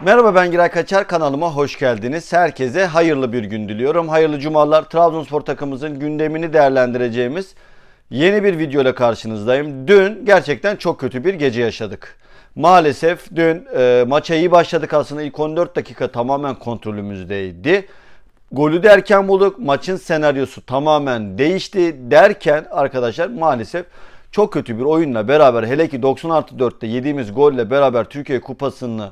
Merhaba ben Giray Kaçar kanalıma hoş geldiniz. Herkese hayırlı bir gün diliyorum. Hayırlı cumalar. Trabzonspor takımımızın gündemini değerlendireceğimiz yeni bir video ile karşınızdayım. Dün gerçekten çok kötü bir gece yaşadık. Maalesef dün e, maça iyi başladık aslında. İlk 14 dakika tamamen kontrolümüzdeydi. Golü de erken bulduk. Maçın senaryosu tamamen değişti derken arkadaşlar maalesef çok kötü bir oyunla beraber hele ki 90 artı 4'te yediğimiz golle beraber Türkiye Kupası'nı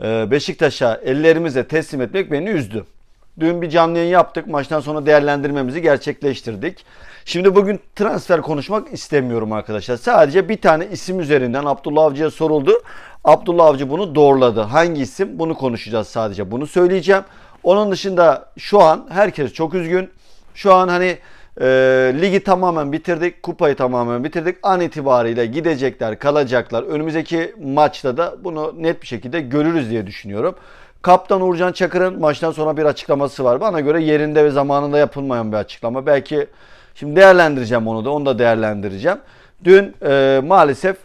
Beşiktaş'a ellerimize teslim etmek beni üzdü. Dün bir canlı yayın yaptık. Maçtan sonra değerlendirmemizi gerçekleştirdik. Şimdi bugün transfer konuşmak istemiyorum arkadaşlar. Sadece bir tane isim üzerinden Abdullah Avcı'ya soruldu. Abdullah Avcı bunu doğruladı. Hangi isim? Bunu konuşacağız sadece. Bunu söyleyeceğim. Onun dışında şu an herkes çok üzgün. Şu an hani e, ligi tamamen bitirdik. Kupayı tamamen bitirdik. An itibariyle gidecekler, kalacaklar. Önümüzdeki maçta da bunu net bir şekilde görürüz diye düşünüyorum. Kaptan Uğurcan Çakır'ın maçtan sonra bir açıklaması var. Bana göre yerinde ve zamanında yapılmayan bir açıklama. Belki şimdi değerlendireceğim onu da. Onu da değerlendireceğim. Dün e, maalesef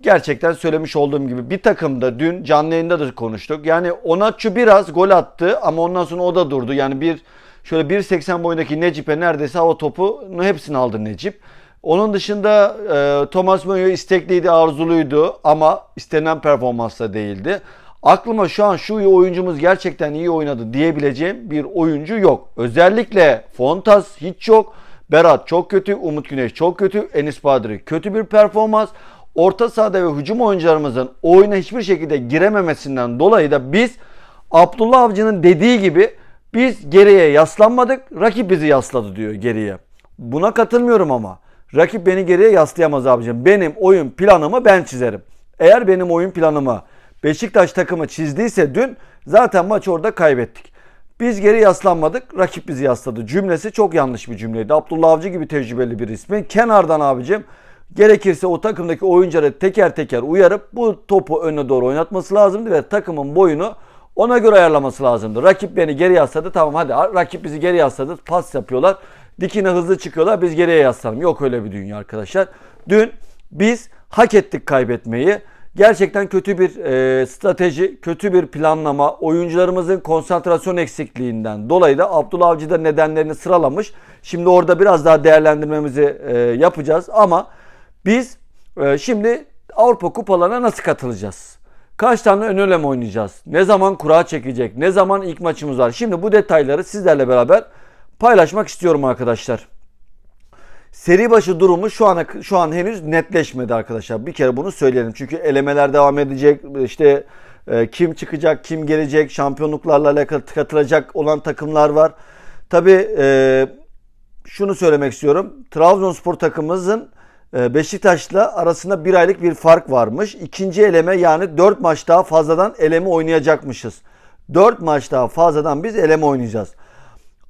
gerçekten söylemiş olduğum gibi bir takımda dün canlı yayında da konuştuk. Yani Onatçı biraz gol attı ama ondan sonra o da durdu. Yani bir şöyle 1.80 boyundaki Necip'e neredeyse o topu hepsini aldı Necip. Onun dışında e, Thomas Müller istekliydi, arzuluydu ama istenen performansla değildi. Aklıma şu an şu oyuncumuz gerçekten iyi oynadı diyebileceğim bir oyuncu yok. Özellikle Fontas hiç yok. Berat çok kötü, Umut Güneş çok kötü, Enis Badri kötü bir performans. Orta sahada ve hücum oyuncularımızın oyuna hiçbir şekilde girememesinden dolayı da biz Abdullah Avcı'nın dediği gibi biz geriye yaslanmadık, rakip bizi yasladı diyor geriye. Buna katılmıyorum ama. Rakip beni geriye yaslayamaz abicim. Benim oyun planımı ben çizerim. Eğer benim oyun planımı Beşiktaş takımı çizdiyse dün zaten maç orada kaybettik. Biz geri yaslanmadık, rakip bizi yasladı. Cümlesi çok yanlış bir cümleydi. Abdullah Avcı gibi tecrübeli bir ismi. Kenardan abicim gerekirse o takımdaki oyuncuları teker teker uyarıp bu topu önüne doğru oynatması lazımdı ve takımın boyunu ona göre ayarlaması lazımdı. Rakip beni geri yasladı. Tamam hadi rakip bizi geri yasladı. Pas yapıyorlar. Dikine hızlı çıkıyorlar. Biz geriye yaslanalım. Yok öyle bir dünya arkadaşlar. Dün biz hak ettik kaybetmeyi. Gerçekten kötü bir e, strateji, kötü bir planlama, oyuncularımızın konsantrasyon eksikliğinden dolayı da Abdullah Avcı da nedenlerini sıralamış. Şimdi orada biraz daha değerlendirmemizi e, yapacağız ama biz e, şimdi Avrupa kupalarına nasıl katılacağız? Kaç tane ön eleme oynayacağız? Ne zaman kura çekecek? Ne zaman ilk maçımız var? Şimdi bu detayları sizlerle beraber paylaşmak istiyorum arkadaşlar. Seri başı durumu şu ana şu an henüz netleşmedi arkadaşlar. Bir kere bunu söyleyelim. Çünkü elemeler devam edecek. İşte e, kim çıkacak, kim gelecek, şampiyonluklarla alakalı katılacak olan takımlar var. Tabii e, şunu söylemek istiyorum. Trabzonspor takımımızın Beşiktaş'la arasında bir aylık bir fark varmış. İkinci eleme yani 4 maç daha fazladan eleme oynayacakmışız. 4 maç daha fazladan biz eleme oynayacağız.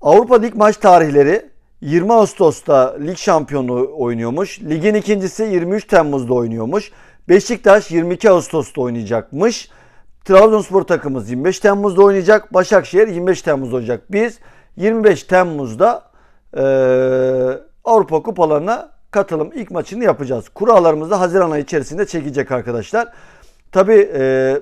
Avrupa Lig maç tarihleri 20 Ağustos'ta lig şampiyonu oynuyormuş. Ligin ikincisi 23 Temmuz'da oynuyormuş. Beşiktaş 22 Ağustos'ta oynayacakmış. Trabzonspor takımımız 25 Temmuz'da oynayacak. Başakşehir 25 Temmuz'da oynayacak. Biz 25 Temmuz'da e, Avrupa kupalarına katılım ilk maçını yapacağız. Kurallarımız da Haziran ayı içerisinde çekecek arkadaşlar. Tabi e,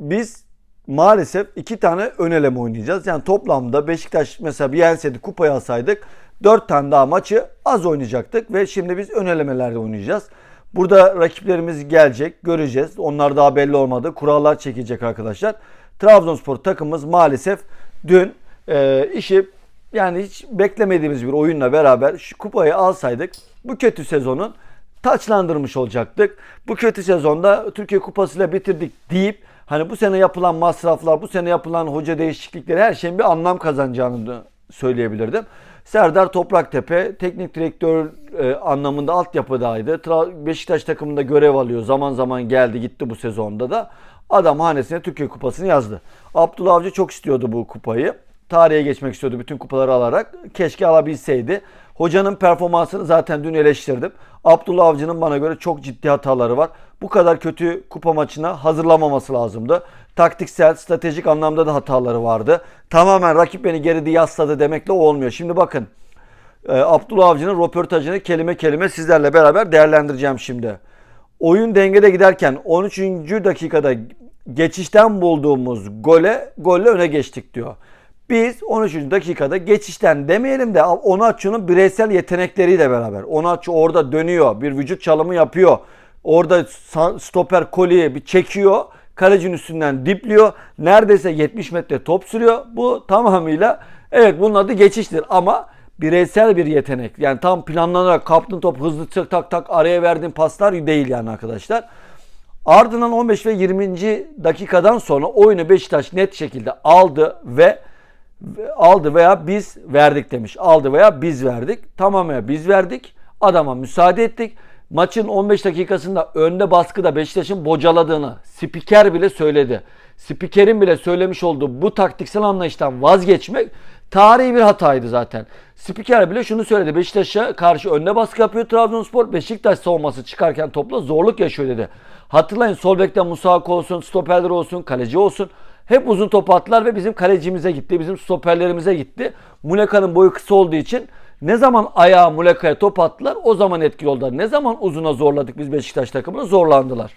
biz maalesef iki tane ön eleme oynayacağız. Yani toplamda Beşiktaş mesela bir yenseydi kupayı alsaydık 4 tane daha maçı az oynayacaktık ve şimdi biz ön elemelerde oynayacağız. Burada rakiplerimiz gelecek, göreceğiz. Onlar daha belli olmadı. Kurallar çekecek arkadaşlar. Trabzonspor takımımız maalesef dün e, işi yani hiç beklemediğimiz bir oyunla beraber şu kupayı alsaydık bu kötü sezonun taçlandırmış olacaktık. Bu kötü sezonda Türkiye Kupası'yla bitirdik deyip hani bu sene yapılan masraflar, bu sene yapılan hoca değişiklikleri her şeyin bir anlam kazanacağını söyleyebilirdim. Serdar Topraktepe teknik direktör e, anlamında altyapıdaydı. Tra- Beşiktaş takımında görev alıyor. Zaman zaman geldi gitti bu sezonda da. Adam hanesine Türkiye Kupası'nı yazdı. Abdullah Avcı çok istiyordu bu kupayı. Tarihe geçmek istiyordu bütün kupaları alarak. Keşke alabilseydi. Hocanın performansını zaten dün eleştirdim. Abdullah Avcı'nın bana göre çok ciddi hataları var. Bu kadar kötü kupa maçına hazırlamaması lazımdı. Taktiksel, stratejik anlamda da hataları vardı. Tamamen rakip beni geride yasladı demekle olmuyor. Şimdi bakın e, Abdullah Avcı'nın röportajını kelime kelime sizlerle beraber değerlendireceğim şimdi. Oyun dengede giderken 13. dakikada geçişten bulduğumuz gole golle öne geçtik diyor. Biz 13. dakikada geçişten demeyelim de Onaçu'nun bireysel yetenekleriyle beraber. Onaçu orada dönüyor, bir vücut çalımı yapıyor. Orada stoper koliye bir çekiyor. Kalecinin üstünden dipliyor. Neredeyse 70 metre top sürüyor. Bu tamamıyla evet bunun adı geçiştir ama bireysel bir yetenek. Yani tam planlanarak kaptın top hızlı tak tak tak araya verdiğin paslar değil yani arkadaşlar. Ardından 15 ve 20. dakikadan sonra oyunu Beşiktaş net şekilde aldı ve- aldı veya biz verdik demiş. Aldı veya biz verdik. Tamamen biz verdik. Adama müsaade ettik. Maçın 15 dakikasında önde baskıda Beşiktaş'ın bocaladığını spiker bile söyledi. Spikerin bile söylemiş olduğu bu taktiksel anlayıştan vazgeçmek tarihi bir hataydı zaten. Spiker bile şunu söyledi. Beşiktaş'a karşı önde baskı yapıyor Trabzonspor. Beşiktaş savunması çıkarken topla zorluk yaşıyor dedi. Hatırlayın sol bekte Musako olsun, stoperler olsun, kaleci olsun. Hep uzun top attılar ve bizim kalecimize gitti. Bizim stoperlerimize gitti. Muleka'nın boyu kısa olduğu için ne zaman ayağa Muleka'ya top attılar o zaman etkili oldular. Ne zaman uzuna zorladık biz Beşiktaş takımını zorlandılar.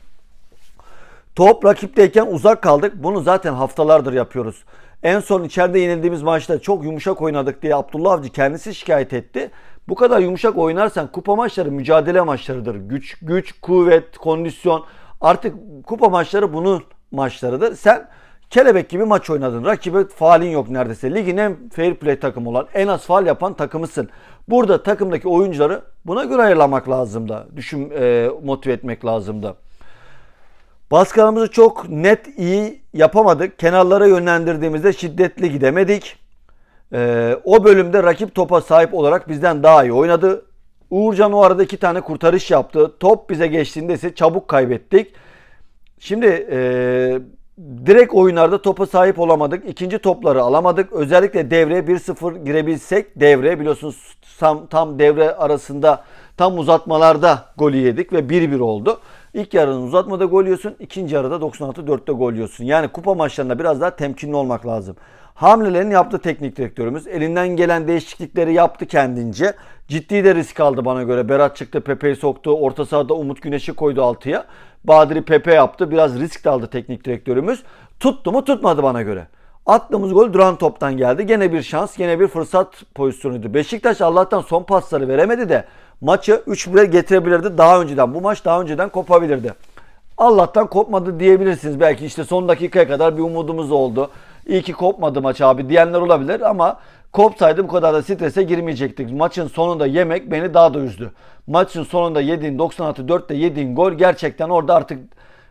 Top rakipteyken uzak kaldık. Bunu zaten haftalardır yapıyoruz. En son içeride yenildiğimiz maçta çok yumuşak oynadık diye Abdullah Avcı kendisi şikayet etti. Bu kadar yumuşak oynarsan kupa maçları mücadele maçlarıdır. Güç, güç, kuvvet, kondisyon. Artık kupa maçları bunun maçlarıdır. Sen kelebek gibi maç oynadın. Rakibe faalin yok neredeyse. Ligin en fair play takımı olan, en az faal yapan takımısın. Burada takımdaki oyuncuları buna göre ayarlamak lazım da. Düşün, e, motive etmek lazım da. Baskılarımızı çok net iyi yapamadık. Kenarlara yönlendirdiğimizde şiddetli gidemedik. Ee, o bölümde rakip topa sahip olarak bizden daha iyi oynadı. Uğurcan o arada iki tane kurtarış yaptı. Top bize geçtiğinde ise çabuk kaybettik. Şimdi e, direkt oyunlarda topa sahip olamadık. İkinci topları alamadık. Özellikle devreye 1-0 girebilsek devre biliyorsunuz tam, tam devre arasında tam uzatmalarda golü yedik ve 1-1 oldu. İlk yarının uzatmada gol yiyorsun. ikinci yarıda 96-4'te gol yiyorsun. Yani kupa maçlarında biraz daha temkinli olmak lazım. Hamlelerini yaptı teknik direktörümüz. Elinden gelen değişiklikleri yaptı kendince. Ciddi de risk aldı bana göre. Berat çıktı, Pepe'yi soktu. Orta sahada Umut Güneş'i koydu altıya. Badri Pepe yaptı. Biraz risk de aldı teknik direktörümüz. Tuttu mu tutmadı bana göre. Attığımız gol duran toptan geldi. Gene bir şans, gene bir fırsat pozisyonuydu. Beşiktaş Allah'tan son pasları veremedi de maçı 3-1'e getirebilirdi daha önceden. Bu maç daha önceden kopabilirdi. Allah'tan kopmadı diyebilirsiniz. Belki işte son dakikaya kadar bir umudumuz oldu. İyi ki kopmadı maç abi diyenler olabilir ama kopsaydı bu kadar da strese girmeyecektik. Maçın sonunda yemek beni daha da üzdü. Maçın sonunda yediğin 96-4'te yediğin gol gerçekten orada artık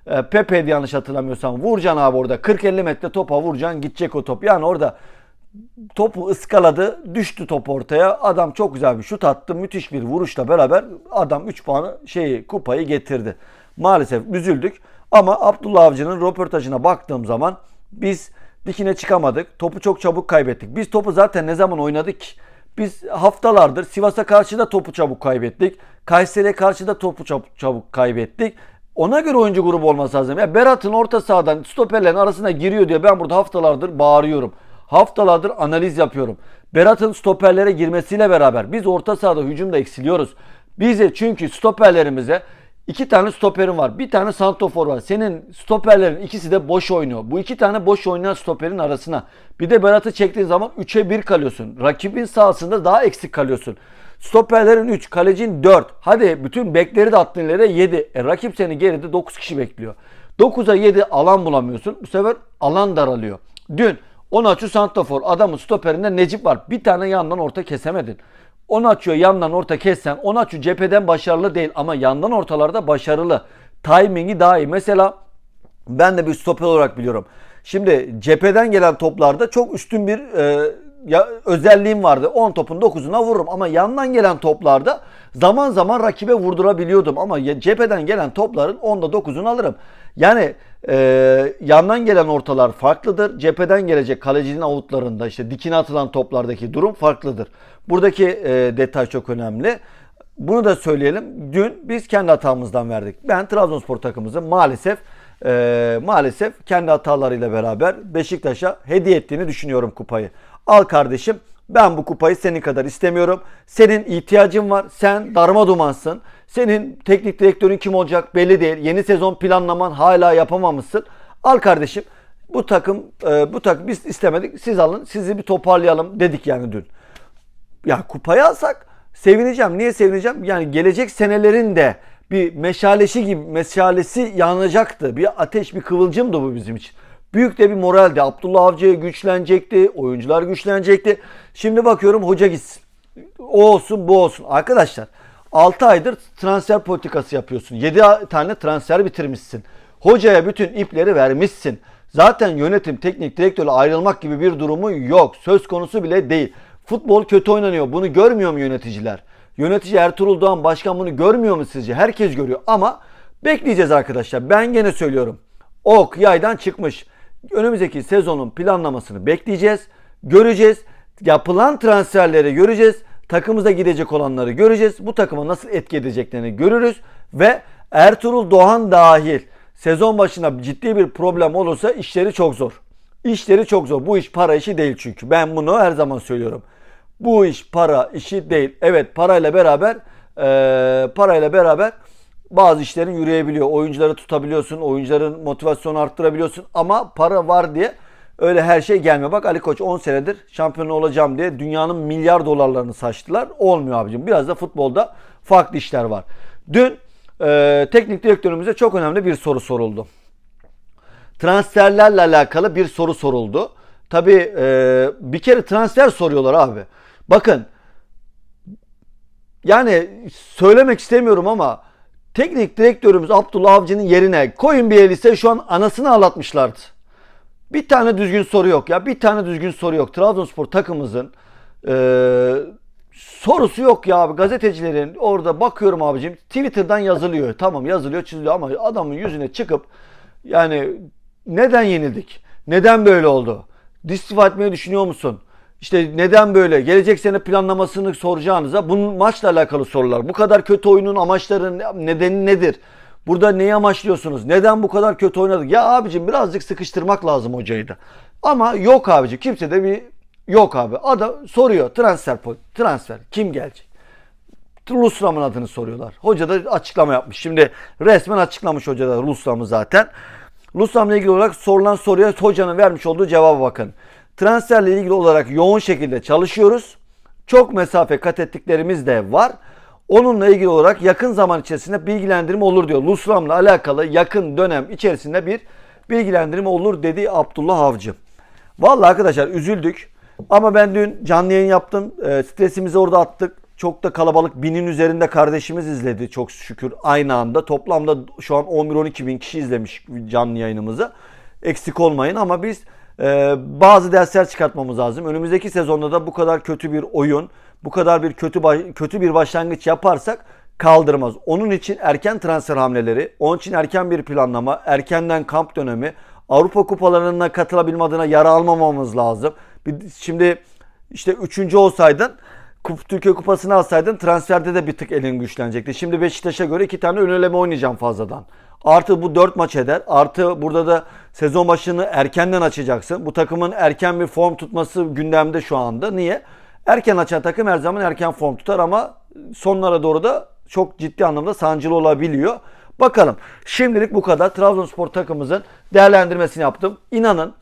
e, Pepe'ydi yanlış hatırlamıyorsam. Vurcan abi orada 40-50 metre topa vuracaksın gidecek o top. Yani orada topu ıskaladı, düştü top ortaya. Adam çok güzel bir şut attı. Müthiş bir vuruşla beraber adam 3 puanı şeyi kupayı getirdi. Maalesef üzüldük ama Abdullah Avcı'nın röportajına baktığım zaman biz dikine çıkamadık. Topu çok çabuk kaybettik. Biz topu zaten ne zaman oynadık? Biz haftalardır Sivas'a karşı da topu çabuk kaybettik. Kayseri'ye karşı da topu çabuk, çabuk kaybettik. Ona göre oyuncu grubu olması lazım. Ya Berat'ın orta sahadan stoperlerin arasına giriyor diye ben burada haftalardır bağırıyorum. Haftalardır analiz yapıyorum. Berat'ın stoperlere girmesiyle beraber biz orta sahada hücumda eksiliyoruz. Bize çünkü stoperlerimize iki tane stoperin var. Bir tane santofor var. Senin stoperlerin ikisi de boş oynuyor. Bu iki tane boş oynayan stoperin arasına. Bir de Berat'ı çektiğin zaman 3'e 1 kalıyorsun. Rakibin sahasında daha eksik kalıyorsun. Stoperlerin 3, kalecin 4. Hadi bütün bekleri de attığın ileri 7. E, rakip seni geride 9 kişi bekliyor. 9'a 7 alan bulamıyorsun. Bu sefer alan daralıyor. Dün Onaçu Santafor adamın stoperinde Necip var. Bir tane yandan orta kesemedin. Onaçu'ya yandan orta kessen Onaçu cepheden başarılı değil ama yandan ortalarda başarılı. Timingi daha iyi. Mesela ben de bir stoper olarak biliyorum. Şimdi cepheden gelen toplarda çok üstün bir e, ya, özelliğim vardı. 10 topun 9'una vururum ama yandan gelen toplarda zaman zaman rakibe vurdurabiliyordum ama cepheden gelen topların 10'da 9'unu alırım. Yani e, yandan gelen ortalar farklıdır. Cepheden gelecek kalecinin avutlarında işte dikine atılan toplardaki durum farklıdır. Buradaki e, detay çok önemli. Bunu da söyleyelim. Dün biz kendi hatamızdan verdik. Ben Trabzonspor takımımızı maalesef e, maalesef kendi hatalarıyla beraber Beşiktaş'a hediye ettiğini düşünüyorum kupayı. Al kardeşim ben bu kupayı senin kadar istemiyorum. Senin ihtiyacın var. Sen darma dumansın. Senin teknik direktörün kim olacak belli değil. Yeni sezon planlaman hala yapamamışsın. Al kardeşim bu takım e, bu takım biz istemedik siz alın sizi bir toparlayalım dedik yani dün. Ya kupayı alsak sevineceğim. Niye sevineceğim? Yani gelecek senelerin de bir meşaleşi gibi meşalesi yanacaktı. Bir ateş, bir kıvılcımdı bu bizim için. Büyük de bir moraldi. Abdullah Avcı güçlenecekti. Oyuncular güçlenecekti. Şimdi bakıyorum hoca gitsin. O olsun bu olsun. Arkadaşlar 6 aydır transfer politikası yapıyorsun. 7 tane transfer bitirmişsin. Hocaya bütün ipleri vermişsin. Zaten yönetim, teknik direktörle ayrılmak gibi bir durumu yok. Söz konusu bile değil. Futbol kötü oynanıyor. Bunu görmüyor mu yöneticiler? Yönetici Ertuğrul Doğan başkan bunu görmüyor mu sizce? Herkes görüyor ama bekleyeceğiz arkadaşlar. Ben gene söylüyorum. Ok yaydan çıkmış. Önümüzdeki sezonun planlamasını bekleyeceğiz. Göreceğiz. Yapılan transferleri göreceğiz. Takımıza gidecek olanları göreceğiz. Bu takıma nasıl etki edeceklerini görürüz. Ve Ertuğrul Doğan dahil sezon başına ciddi bir problem olursa işleri çok zor. İşleri çok zor. Bu iş para işi değil çünkü. Ben bunu her zaman söylüyorum. Bu iş para işi değil. Evet parayla beraber e, parayla beraber bazı işlerin yürüyebiliyor. Oyuncuları tutabiliyorsun. Oyuncuların motivasyonu arttırabiliyorsun. Ama para var diye öyle her şey gelmiyor. Bak Ali Koç 10 senedir şampiyon olacağım diye dünyanın milyar dolarlarını saçtılar. Olmuyor abicim. Biraz da futbolda farklı işler var. Dün e, teknik direktörümüze çok önemli bir soru soruldu transferlerle alakalı bir soru soruldu. Tabii e, bir kere transfer soruyorlar abi. Bakın yani söylemek istemiyorum ama teknik direktörümüz Abdullah Avcı'nın yerine koyun bir elise şu an anasını ağlatmışlardı. Bir tane düzgün soru yok ya. Bir tane düzgün soru yok. Trabzonspor takımımızın e, sorusu yok ya abi. Gazetecilerin orada bakıyorum abicim Twitter'dan yazılıyor. Tamam yazılıyor çiziliyor ama adamın yüzüne çıkıp yani neden yenildik? Neden böyle oldu? Distifa etmeyi düşünüyor musun? İşte neden böyle? Gelecek sene planlamasını soracağınıza bunun maçla alakalı sorular. Bu kadar kötü oyunun amaçları nedeni nedir? Burada neyi amaçlıyorsunuz? Neden bu kadar kötü oynadık? Ya abicim birazcık sıkıştırmak lazım hocayı da. Ama yok abicim kimse de bir yok abi. Adam soruyor transfer transfer kim gelecek? Lusram'ın adını soruyorlar. Hoca da açıklama yapmış. Şimdi resmen açıklamış hoca da Lusram'ı zaten. Lusram'la ilgili olarak sorulan soruya hocanın vermiş olduğu cevaba bakın. Transferle ilgili olarak yoğun şekilde çalışıyoruz. Çok mesafe kat ettiklerimiz de var. Onunla ilgili olarak yakın zaman içerisinde bilgilendirme olur diyor. Lusram'la alakalı yakın dönem içerisinde bir bilgilendirme olur dedi Abdullah Avcı. Vallahi arkadaşlar üzüldük. Ama ben dün canlı yayın yaptım. E, stresimizi orada attık. Çok da kalabalık binin üzerinde kardeşimiz izledi çok şükür aynı anda. Toplamda şu an 11-12 bin kişi izlemiş canlı yayınımızı. Eksik olmayın ama biz e, bazı dersler çıkartmamız lazım. Önümüzdeki sezonda da bu kadar kötü bir oyun, bu kadar bir kötü kötü bir başlangıç yaparsak kaldırmaz. Onun için erken transfer hamleleri, onun için erken bir planlama, erkenden kamp dönemi, Avrupa kupalarına katılabilme adına yara almamamız lazım. Şimdi işte üçüncü olsaydın Türkiye Kupası'nı alsaydın transferde de bir tık elin güçlenecekti. Şimdi Beşiktaş'a göre iki tane öneleme oynayacağım fazladan. Artı bu dört maç eder. Artı burada da sezon başını erkenden açacaksın. Bu takımın erken bir form tutması gündemde şu anda. Niye? Erken açan takım her zaman erken form tutar ama sonlara doğru da çok ciddi anlamda sancılı olabiliyor. Bakalım. Şimdilik bu kadar. Trabzonspor takımımızın değerlendirmesini yaptım. İnanın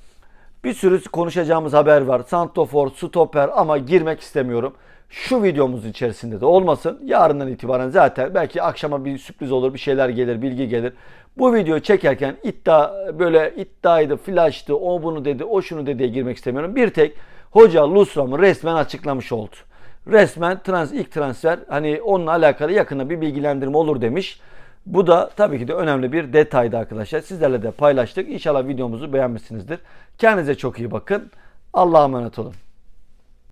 bir sürü konuşacağımız haber var. Santofor, stoper ama girmek istemiyorum şu videomuzun içerisinde de olmasın. Yarından itibaren zaten belki akşama bir sürpriz olur, bir şeyler gelir, bilgi gelir. Bu videoyu çekerken iddia böyle iddiaydı, flash'tı, o bunu dedi, o şunu dediye girmek istemiyorum. Bir tek hoca Lusram'ı resmen açıklamış oldu. Resmen trans ilk transfer hani onunla alakalı yakında bir bilgilendirme olur demiş. Bu da tabii ki de önemli bir detaydı arkadaşlar. Sizlerle de paylaştık. İnşallah videomuzu beğenmişsinizdir. Kendinize çok iyi bakın. Allah'a emanet olun.